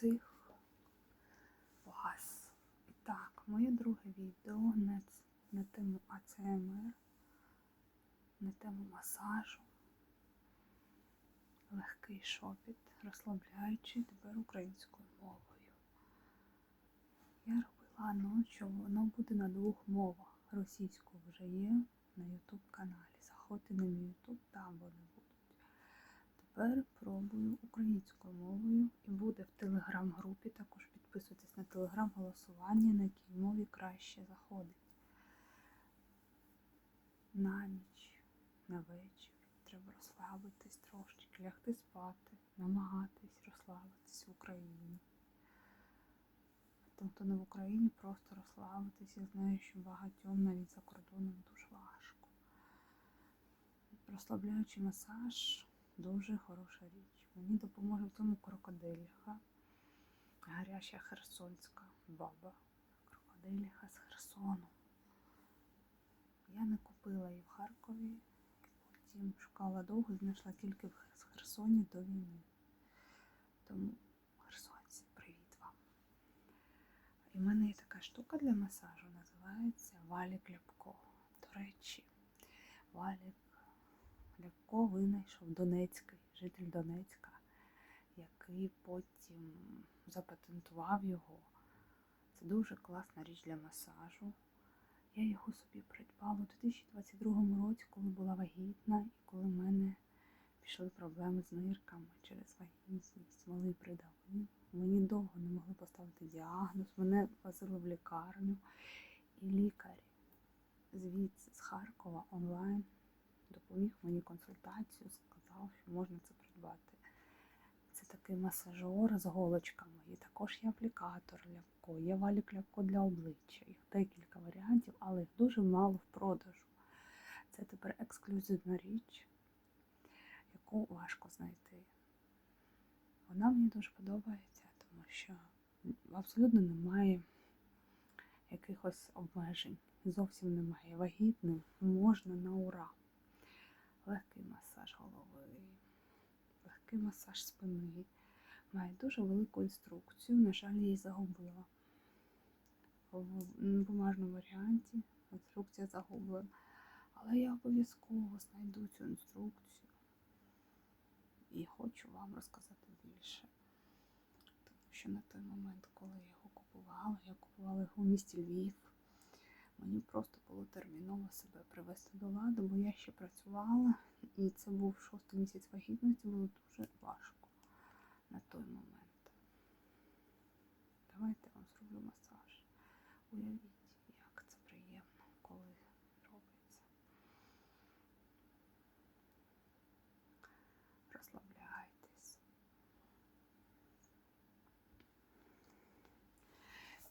всіх вас. І так, моє друге відео на, на тему АЦМР, на тему масажу. Легкий шопіт, розслабляючий тепер українською мовою. Я робила ночі, воно буде на двох мовах. Російську вже є на YouTube каналі. Заходьте на мій YouTube, там вони будуть. Тепер пробую українською мовою і буде в телеграм-групі. Також підписуйтесь на телеграм-голосування, на якій краще заходить. На ніч, на вечір. Треба розслабитись трошечки, лягти спати, намагатись розслабитись в Україні. Тим, хто не в Україні, просто розслабитись. Я знаю, що багатьом навіть за кордоном дуже важко. Розслабляючий масаж дуже хороша річ. Мені допоможе в цьому крокодиліха, гаряча херсонська баба. Крокодиліха з Херсону. Я не купила її в Харкові, потім шукала довго, знайшла тільки в Херсоні до війни. Тому, херсонці, привіт вам. І в мене є така штука для масажу, називається Валік Ляпко. До речі, Валік Ляпко винайшов Донецький, житель Донецька, який потім запатентував його. Це дуже класна річ для масажу. Я його собі придбала у 2022 році, коли була вагітна, і коли в мене пішли проблеми з нирками через вагітність, малий придавив. Мені довго не могли поставити діагноз, мене возили в лікарню, і лікар звідси з Харкова онлайн допоміг мені консультацію, сказав, що можна це придбати. Такий масажер з голочками. І також є аплікатор ляпко, є валік ляпко для обличчя. Їх декілька варіантів, але їх дуже мало в продажу. Це тепер ексклюзивна річ, яку важко знайти. Вона мені дуже подобається, тому що абсолютно немає якихось обмежень. Зовсім немає. Вагітним можна на ура. Легкий масаж голови, легкий масаж спини. Має дуже велику інструкцію. На жаль, її загубила. В бумажному варіанті інструкція загублена. Але я обов'язково знайду цю інструкцію і хочу вам розказати більше. Тому що на той момент, коли я його купувала, я купувала його в місті Львів. Мені просто було терміново себе привести до ладу, бо я ще працювала, і це був шостий місяць вагітності, було дуже важко на той момент. Давайте я вам зроблю масаж. Уявіть, як це приємно, коли робиться. Розслабляйтесь.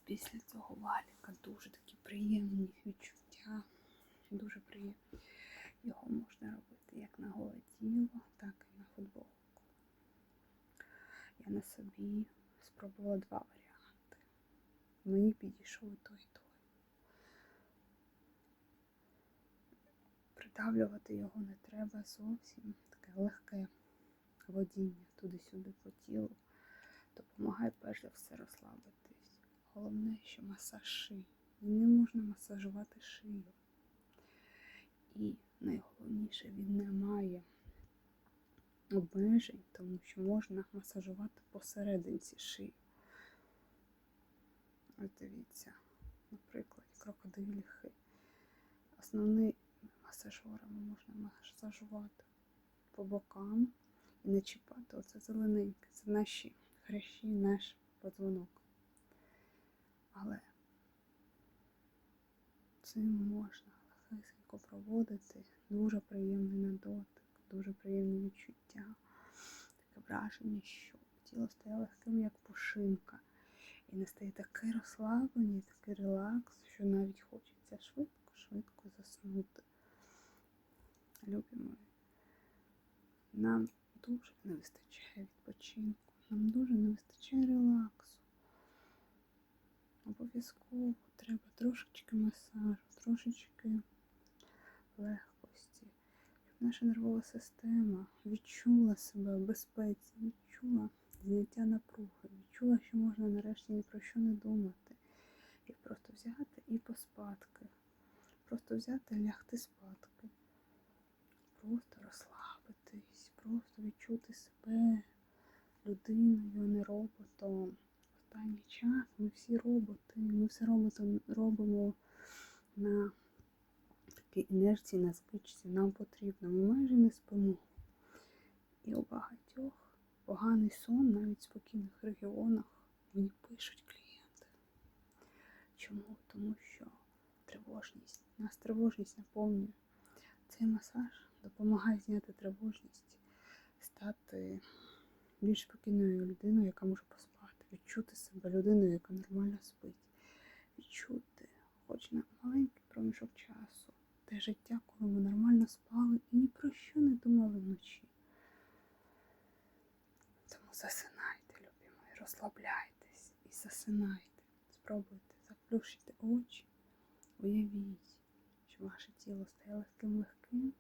Після цього валіка дуже такі приємні відчуття. Дуже приємні. Його можна робити як на голе тіло, так і на футболку. Я на собі спробувала два варіанти. Мені підійшов той, і той. Придавлювати його не треба зовсім. Таке легке водіння туди-сюди по тілу. Допомагає перш за все розслабитись. Головне, що масаж шиї. Не можна масажувати шию. І найголовніше, він не має обмежень, тому що можна масажувати посерединці шиї. Ось дивіться, наприклад, крокодиліхи. Основний масажерами можна масажувати по бокам і не чіпати. Оце зелененьке. Це наші хрящі, наш подзвонок. Але цим можна легесенько проводити. Дуже приємний на дотик, дуже приємне відчуття. Таке враження, що тіло стає легким, як пушинка. І не стає таке розслаблення, такий релакс, що навіть хочеться швидко-швидко заснути. Любі мої, нам дуже не вистачає відпочинку, нам дуже не вистачає релаксу. Обов'язково треба трошечки масажу, трошечки легкості, щоб наша нервова система відчула себе в безпеці, відчула зняття напруги, відчула, що можна нарешті ні про що не думати. І просто взяти і поспадки. Просто взяти і лягти спадки. Просто розслабитись, просто відчути себе людиною, а не роботом. Останній час ми всі роботи, ми все роботом робимо на такій інерції, на звичці. Нам потрібно. Ми майже не спимо. І у багатьох поганий сон навіть в спокійних регіонах мені пишуть клієнти. Чому? Тому що тривожність, нас тривожність наповнює. Цей масаж допомагає зняти тривожність, стати більш спокійною людиною, яка може поспати, відчути себе людиною, яка нормально спить, відчути, хоч на маленький проміжок часу, те життя, коли ми нормально спали і ні про що не думали вночі. Тому засинайте, любі мої, розслабляйтесь і засинайте. Спробуйте заплющити очі, уявіть, що ваше тіло стає легким легким